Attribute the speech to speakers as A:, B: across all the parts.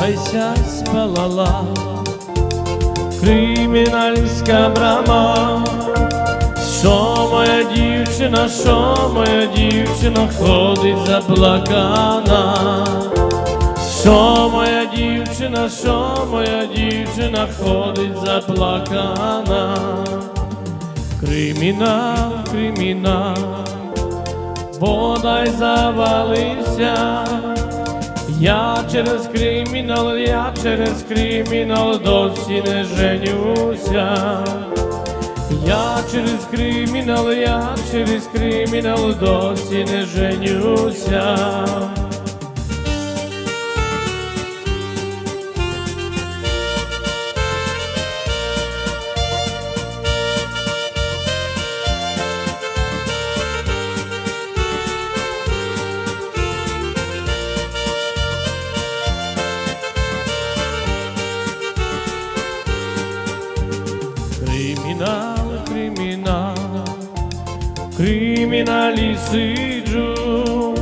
A: Подайся спалала. Кримінальська брама, що моя дівчина, що моя дівчина ходить заплакана, що моя дівчина, що моя дівчина ходить заплакана, кримінал, кримінал, бодай завалився. Я через кримінал, я через кримінал досі не женюся. Я через кримінал, я через кримінал досі не женюся. Сиджу,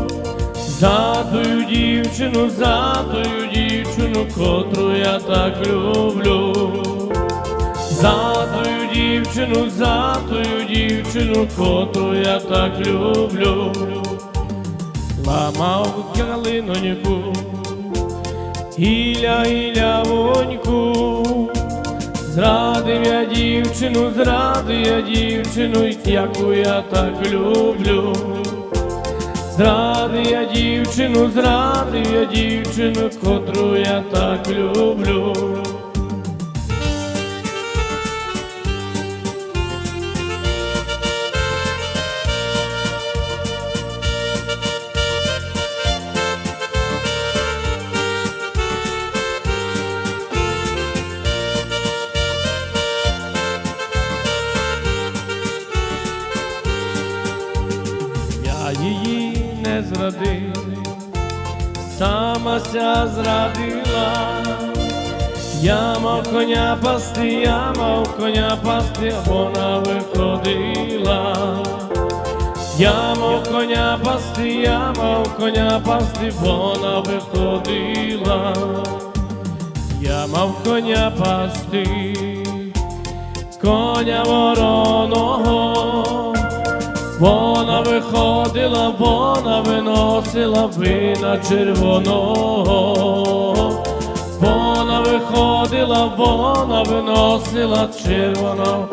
A: за тою дівчину, за тою дівчину, котру я так люблю, за тою дівчину, за тою дівчину, котру я так люблю, ламав калиноньку, гіля, гіля, воньку. Я дівчину, зради я дівчину, яку я так люблю. зради я дівчину, зрадив я дівчину, котру я так люблю. Не сама ся зрадила. Я мав коня пасти, я мав коня пасти, вона виходила. Я мав коня пасти, я мав коня пасти, вона виходила. Я мав коня пасти, коня вороного. Вона виходила, вона виносила вина червоного. Вона виходила, вона виносила червоного.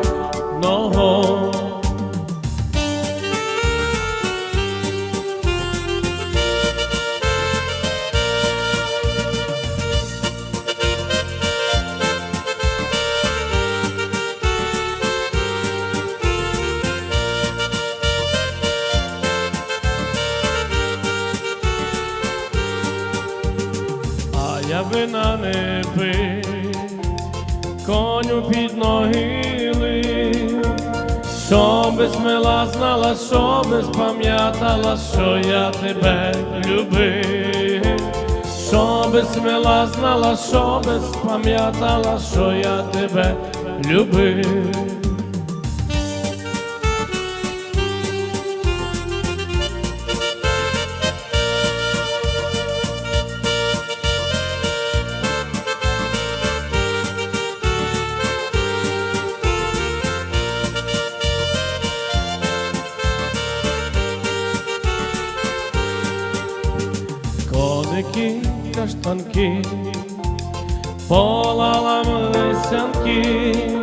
A: Вина не пив, коню під ноги лив, що без мила знала, що без пам'ятала, що я тебе любив, що без знала, що без пам'ятала, що я тебе любив. Каштанки, полалами лисянки,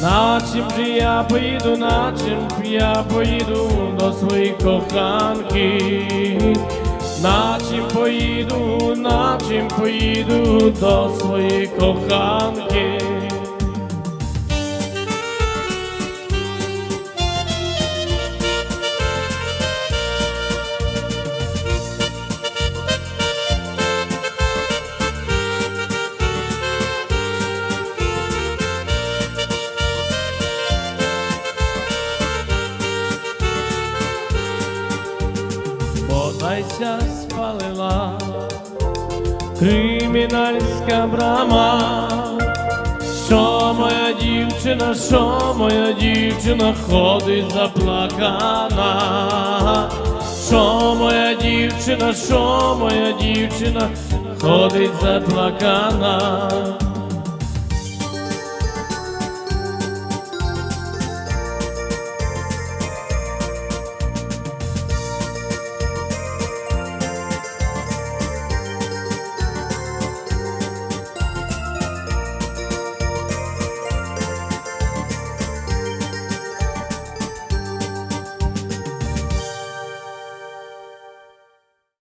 A: на чим же я поїду, на чим я поїду до своїх коханки, на чим поїду, на чим поїду до своєї коханки. Кримінальська брама, що моя дівчина, що моя дівчина ходить заплакана, що моя дівчина. що моя дівчина ходить заплакана.